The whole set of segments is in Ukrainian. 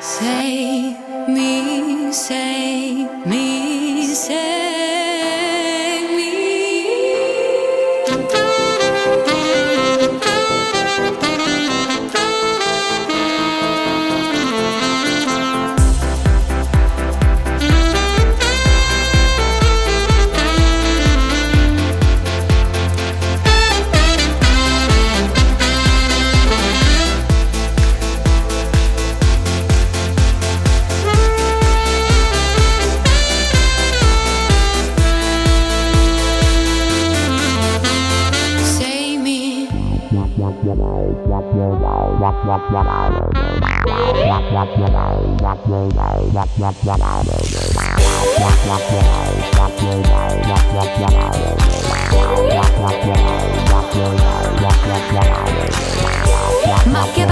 Save me, save me, save Más que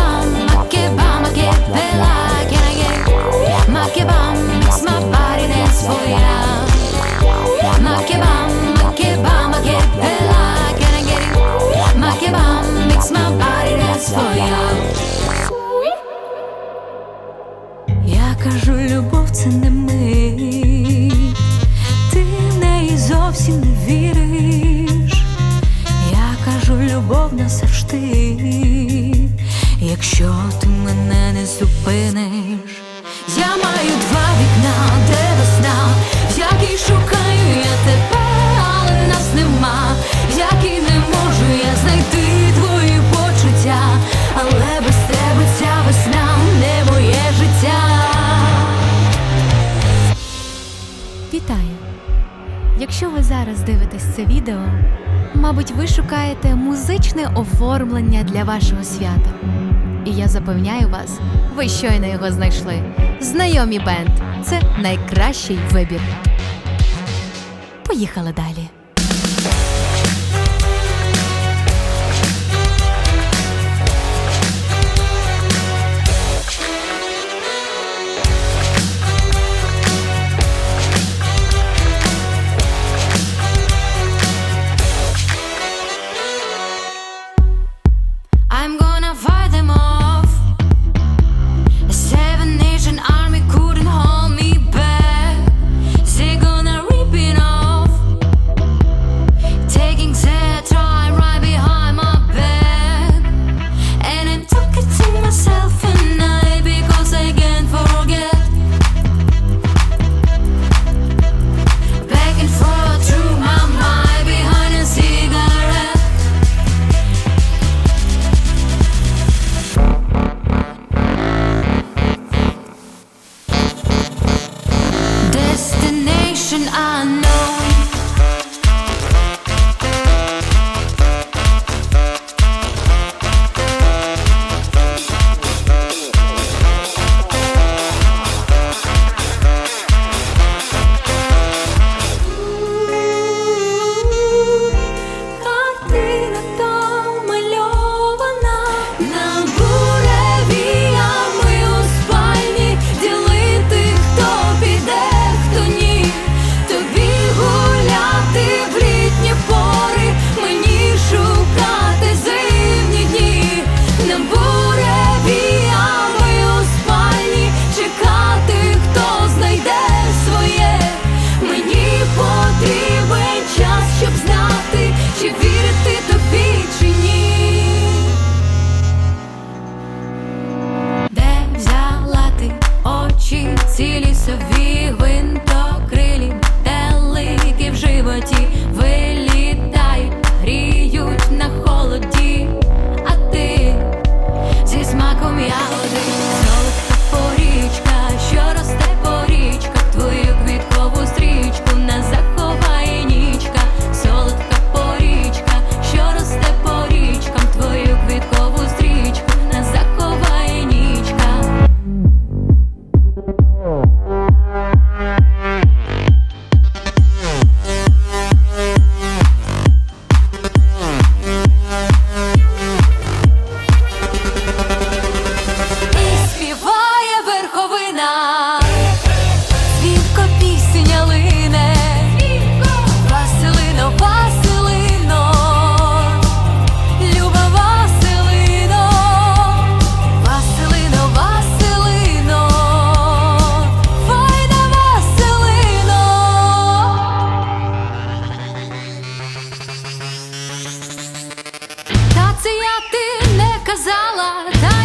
Кажу, любов це не ми, ти в неї зовсім не віриш. Я кажу, любов назавжди, якщо ти мене не зупиниш, я маю два вікна, де весна, в якій шукаю. зараз дивитесь це відео, мабуть, ви шукаєте музичне оформлення для вашого свята. І я запевняю вас, ви щойно його знайшли. Знайомі бенд це найкращий вибір. Поїхали далі. сінялине, Василино, Василино, люба Василино, Василино, Василино, файна Василино. Та це я ти не казала.